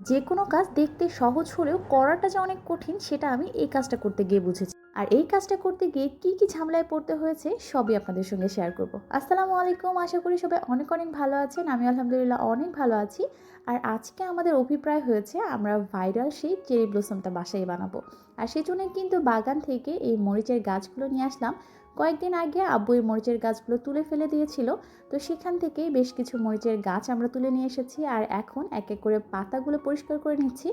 যে কোনো কাজ দেখতে সহজ হলেও করাটা যে অনেক কঠিন, সেটা আমি এই কাজটা করতে গিয়ে বুঝেছি। আর এই কাজটা করতে গিয়ে কি কি ঝামেলায় পড়তে হয়েছে, সবই আপনাদের সঙ্গে শেয়ার করব। আসসালামু আলাইকুম, আশা করি সবাই অনেক অনেক ভালো আছেন। আমি আলহামদুলিল্লাহ অনেক ভালো আছি। আর আজকে আমাদের অভিপ্রায় হয়েছে, আমরা ভাইরাল সেই চেরি ব্লসমটা বাসায় বানাবো। আর সেই জন্য কিন্তু বাগান থেকে এই মরিচের গাছগুলো নিয়ে আসলাম। কয়েকদিন আগে আব্বু মরিচের গাছগুলো তুলে ফেলে দিয়েছিল, তো সেখান থেকেই বেশ কিছু মরিচের গাছ আমরা তুলে নিয়ে এসেছি আর এখন এক এক করে পাতাগুলো পরিষ্কার করে নিচ্ছি,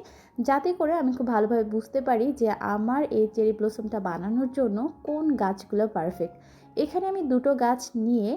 যাতে করে আমি খুব ভালোভাবে বুঝতে পারি যে আমার এই চেরি ব্লসমটা বানানোর জন্য কোন গাছগুলো পারফেক্ট। এখানে আমি দুটো গাছ নিয়ে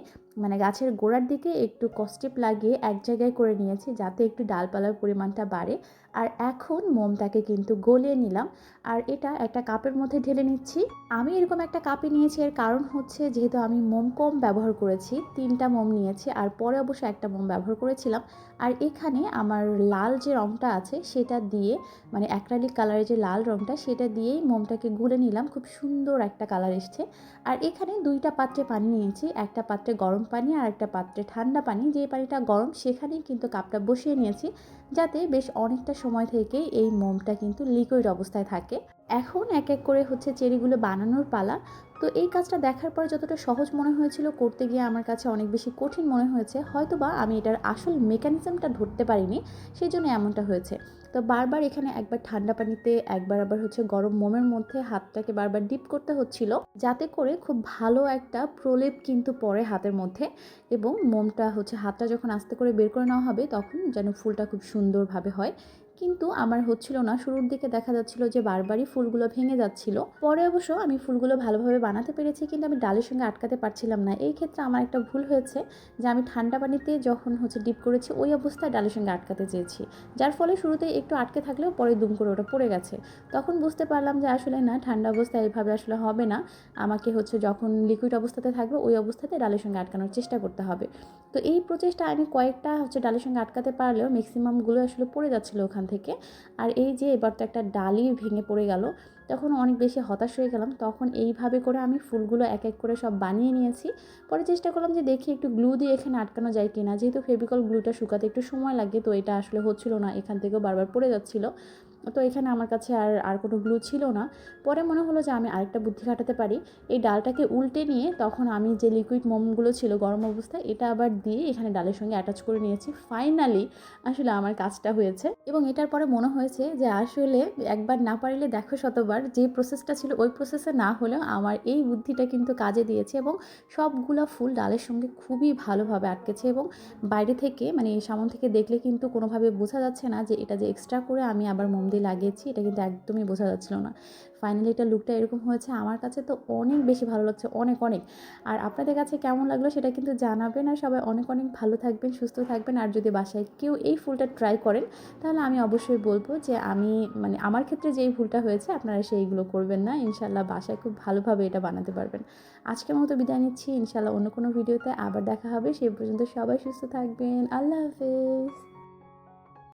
মানে গাছের গোড়ার দিকে একটু কস্টেপ লাগিয়ে এক জায়গায় করে নিয়েছি যাতে একটু ডালপালার পরিমাণটা বাড়ে। আর এখন মোমটাকে কিন্তু গলিয়ে নিলাম। আর এটা একটা কাপের মধ্যে ঢেলে নিচ্ছি। আমি এরকম একটা কাপে নিয়েছি, এর কারণ হচ্ছে যেহেতু আমি মোম কম ব্যবহার করেছি, তিনটা মোম নিয়েছি আর পরে অবশ্য একটা মোম ব্যবহার করেছিলাম। আর এখানে আমার লাল যে রঙটা আছে সেটা দিয়ে মানে অ্যাক্রালিক কালারের যে লাল রঙটা সেটা দিয়েই মোমটাকে গুলে নিলাম। খুব সুন্দর একটা কালার এসছে। আর এখানে দুইটা পাত্রে পানি নিয়েছি, একটা পাত্রে গরম পানি আর একটা পাত্রে ঠান্ডা পানি যে পানিটা গরম সেখানেই কিন্তু কাপটা বসিয়ে নিয়েছি, যাতে বেশ অনেকটা সময় থেকে এই মোমটা কিন্তু লিকুইড অবস্থায় থাকে। এখন এক এক করে হচ্ছে চেরিগুলো বানানোর পালা। তো এই কাজটা দেখার পর যতটা সহজ মনে হয়েছিল, করতে গিয়ে আমার কাছে অনেক বেশি কঠিন মনে হয়েছে। হয়তো বা আমি এটার আসল মেকানিজমটা ধরতে পারিনি সেই জন্য এমনটা হয়েছে। তো বারবার এখানে একবার ঠান্ডা পানিতে, একবার আবার হচ্ছে গরম মোমের মধ্যে হাতটাকে বারবার ডিপ করতে হচ্ছিল, যাতে করে খুব ভালো একটা প্রলেপ কিন্তু পড়ে হাতের মধ্যে এবং মোমটা হচ্ছে হাতটা যখন আস্তে করে বের করে নেওয়া হবে, তখন যেন ফুলটা খুব সুন্দরভাবে হয় কিন্তু আমার হচ্ছিল না। শুরুর দিকে দেখা যাচ্ছিল যে বারবারই ফুলগুলো ভেঙে যাচ্ছিল। পরে অবশ্য আমি ফুলগুলো ভালোভাবে বানাতে পেরেছি কিন্তু আমি ডালের সঙ্গে আটকাতে পারছিলাম না। এই ক্ষেত্রে আমার একটা ভুল হয়েছে যে আমি ঠান্ডা পানিতে যখন হচ্ছে ডিপ করেছি ওই অবস্থায় ডালের সঙ্গে আটকাতে চেয়েছি। যার ফলে শুরুতে একটু আটকে থাকলেও পরে দুম করে ওটা পড়ে গেছে। তখন বুঝতে পারলাম যে আসলে না, ঠান্ডা অবস্থায় এইভাবে আসলে হবে না। আমাকে হচ্ছে যখন লিকুইড অবস্থাতে থাকবে ওই অবস্থাতে ডালের সঙ্গে আটকানোর চেষ্টা করতে হবে। তো এই প্রচেষ্টা আমি কয়েকটা হচ্ছে ডালের সঙ্গে আটকাতে পারলেও ম্যাক্সিমামগুলো আসলে পড়ে যাচ্ছিল ওখান থেকে। আর এই যে এবার তো একটা ডালি ভেঙে পড়ে গেল তখন অনেক বেশি হতাশ হয়ে গেলাম। তখন এইভাবে করে আমি ফুলগুলো এক এক করে সব বানিয়ে নিয়েছি। পরে চেষ্টা করলাম যে দেখি একটু গ্লু দিয়ে এখানে আটকানো যায় কিনা। যেহেতু ফেভিকল গ্লুটা শুকাতে একটু সময় লাগে, তো এটা আসলে হচ্ছিল না। এখান থেকেও বারবার পড়ে যাচ্ছিল। তো এখানে আমার কাছে আর আর কোনো গ্লু ছিল না। পরে মনে হলো যে আমি আরেকটা বুদ্ধি খাটাতে পারি। এই ডালটাকে উল্টে নিয়ে তখন আমি যে লিকুইড মোমগুলো ছিল গরম অবস্থায়, এটা আবার দিয়ে এখানে ডালের সঙ্গে অ্যাটাচ করে নিয়েছি। ফাইনালি আসলে আমার কাজটা হয়েছে। এবং এটার পরে মনে হয়েছে যে আসলে একবার না পারলে দেখো শতবার যে প্রসেসটা ছিল, ওই প্রসেসে না হলেও আমার এই বুদ্ধিটা কিন্তু কাজে দিয়েছে এবং সবগুলো ফুল ডালের সঙ্গে খুবই ভালোভাবে আটকেছে এবং বাইরে থেকে মানে সামন থেকে দেখলে কিন্তু কোনোভাবে বোঝা যাচ্ছে না যে এটা যে এক্সট্রা করে আমি আবার মোম দিয়ে লাগিয়েছি, এটা কিন্তু একদমই বোঝা যাচ্ছিল না। ফাইনালি এটা লুকটা এরকম হয়েছে, আমার কাছে তো অনেক বেশি ভালো লাগছে, অনেক অনেক। আর আপনাদের কাছে কেমন লাগল সেটা কিন্তু জানাবেন আর সবাই অনেক অনেক ভালো থাকবেন, সুস্থ থাকবেন। আর যদি বাসায় কেউ এই ফুলটা ট্রাই করেন, তাহলে আমি অবশ্যই বলব যে আমি মানে আমার ক্ষেত্রে যেই ভুলটা হয়েছে, আপনারা সেইগুলো করবেন না। ইনশাল্লাহ বাসায় খুব ভালোভাবে এটা বানাতে পারবেন। আজকের মতো বিদায় নিচ্ছি। ইনশাল্লাহ অন্য কোনো ভিডিওতে আবার দেখা হবে। সেই পর্যন্ত সবাই সুস্থ থাকবেন। আল্লাহ হাফেজ।